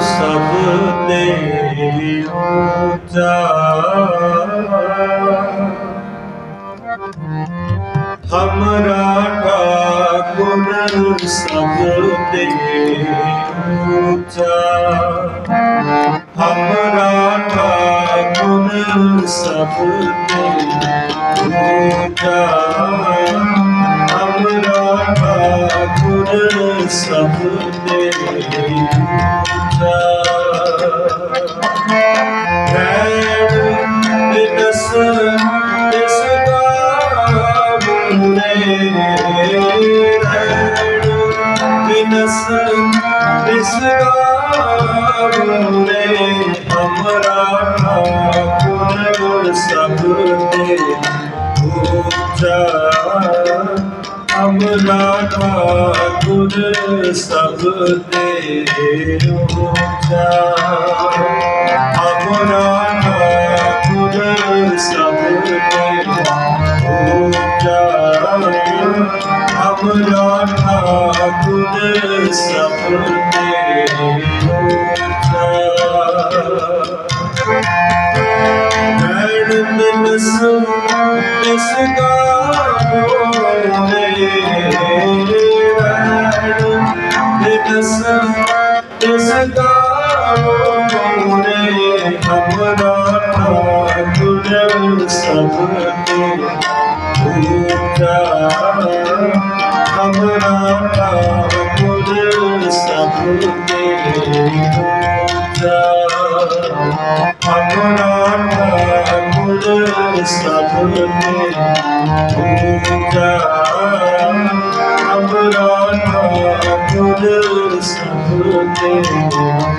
ਸਭ ਤੇ ਉੱਚਾ। ਹਮਰਾ ਠਾਕੁਰ ਸਭ ਤੇ ਉੱਚਾ। ਹਮਰਾ ਸਭ ਤੇ ਉੱਚਾ ਹਮਰਾ ਠਾਕੁਰ ਸਭ ਤੇ ਉੱਚਾ ਭੈਣ ਦਿਨਸ ਇਸ ਗਾਵਨੇ ਭੈਣ ਦਿਨਸ ਇਸ ਸਭ ਤੇ ਉੱਚਾ ਹਮਰਾ ਠਾਕੁਰ ਸਭ ਤੇ ਉੱਚਾ ਸਭ ਤੇ ਉੱਚਾ ਹਮਰਾ ਸਭ ਤੇ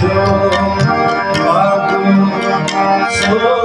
Thank you.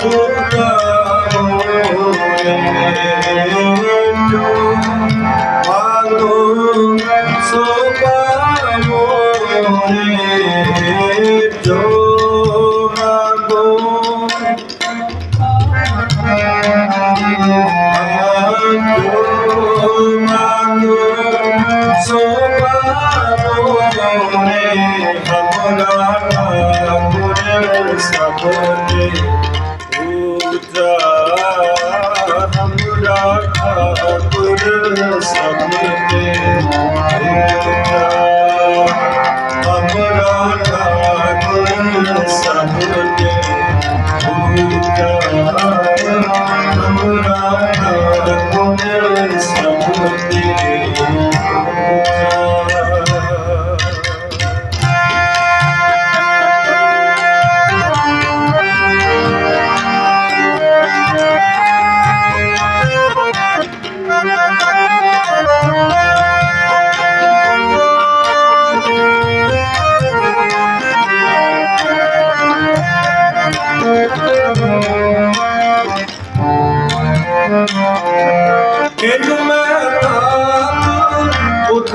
Senhor.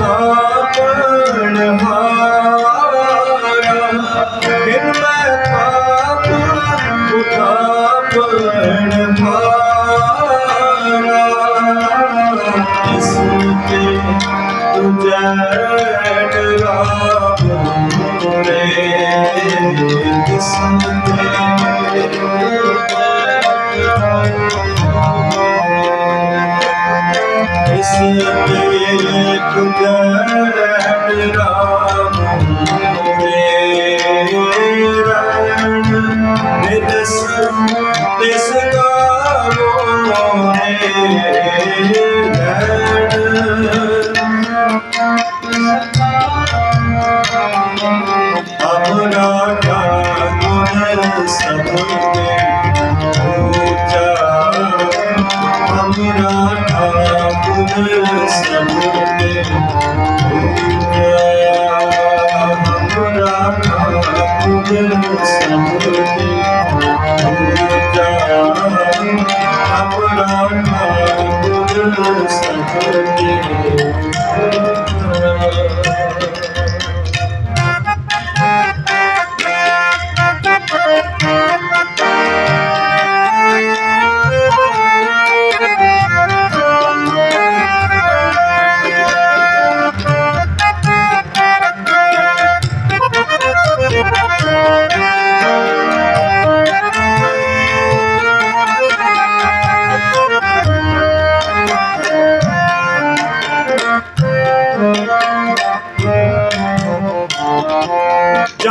ਆਪਣ ਹਾਰਾ। ਫਿਰ ਮੈਂ ਪਾਪ ਉਠਾਪਣ ਹਾਰਾ। ਇਸ ਤੇ ਉਜੜ ਰਾਬ ਰੇ ਇਸ ਤੇ ਉਜੜ ਰਾਬ इसलिए तुझे राम मेरा निदस तिस का रोने Thank you.